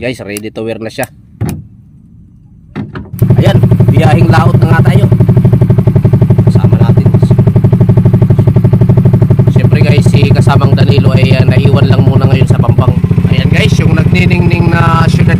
guys, ready to wear na siya. Ayan, biyahing laot na nga tayo. Kasama natin. Siyempre guys, si kasamang Danilo ay uh, naiwan lang muna ngayon sa Pampang. Ayan guys, yung nagniningning na syudad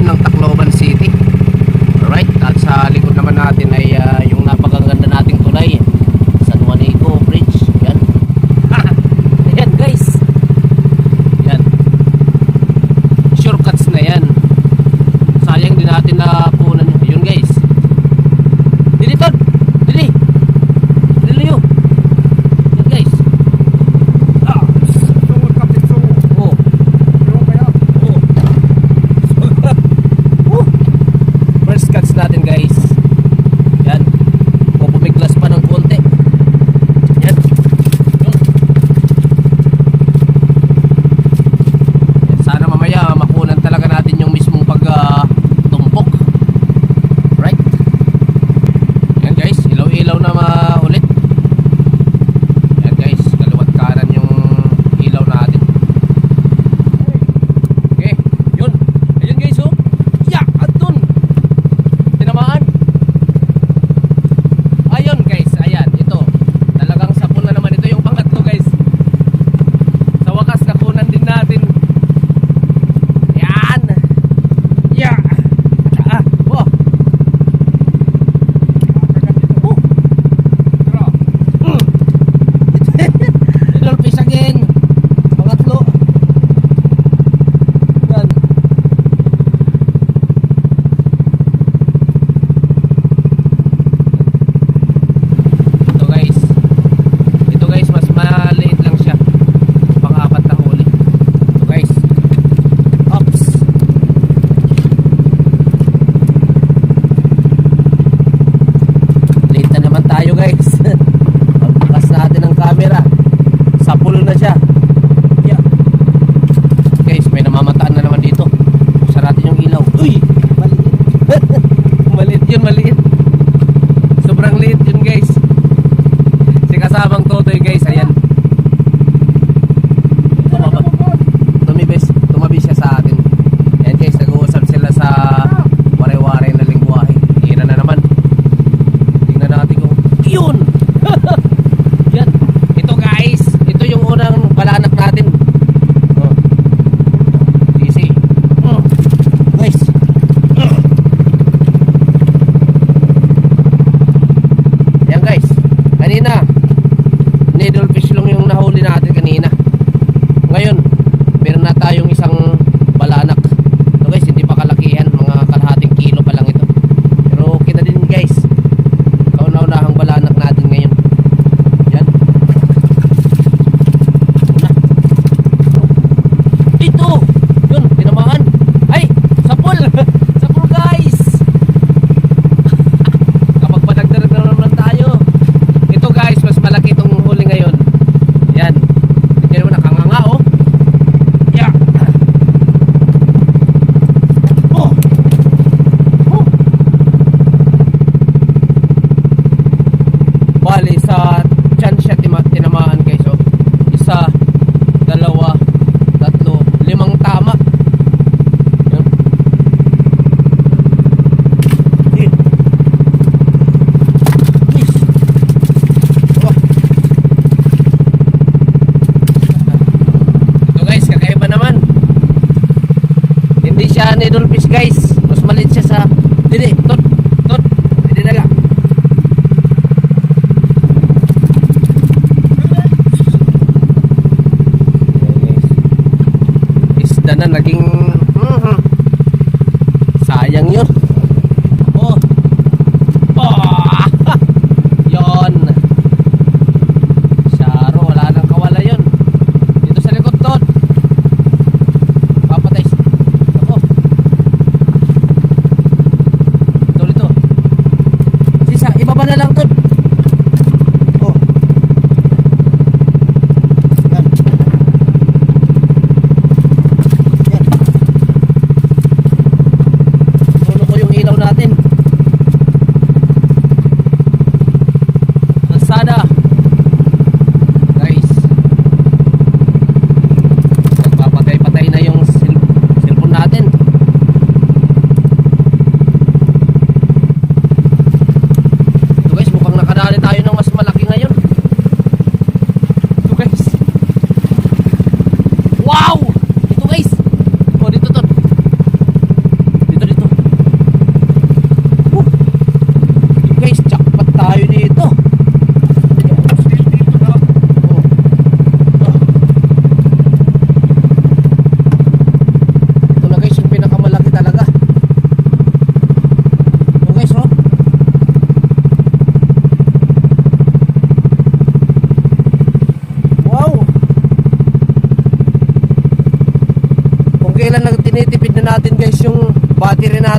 kailan nagtinitipid na natin guys yung battery na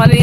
মানে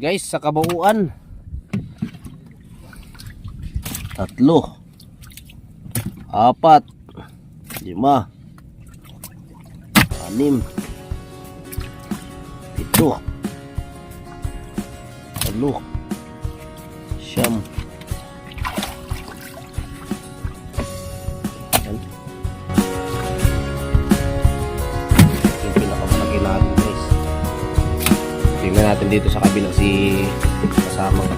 guys, sa kabuuan. Tatlo. Apat. Lima. Anim. Pito. Walo. Tingnan natin dito sa kabila si kasama ko.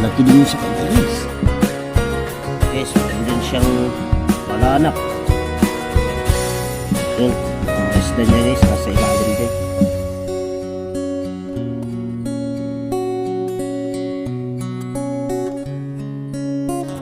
Laki din sa. Guys, meron din siyang wala anak. Yun, ang isda niya guys, nasa ilalim din.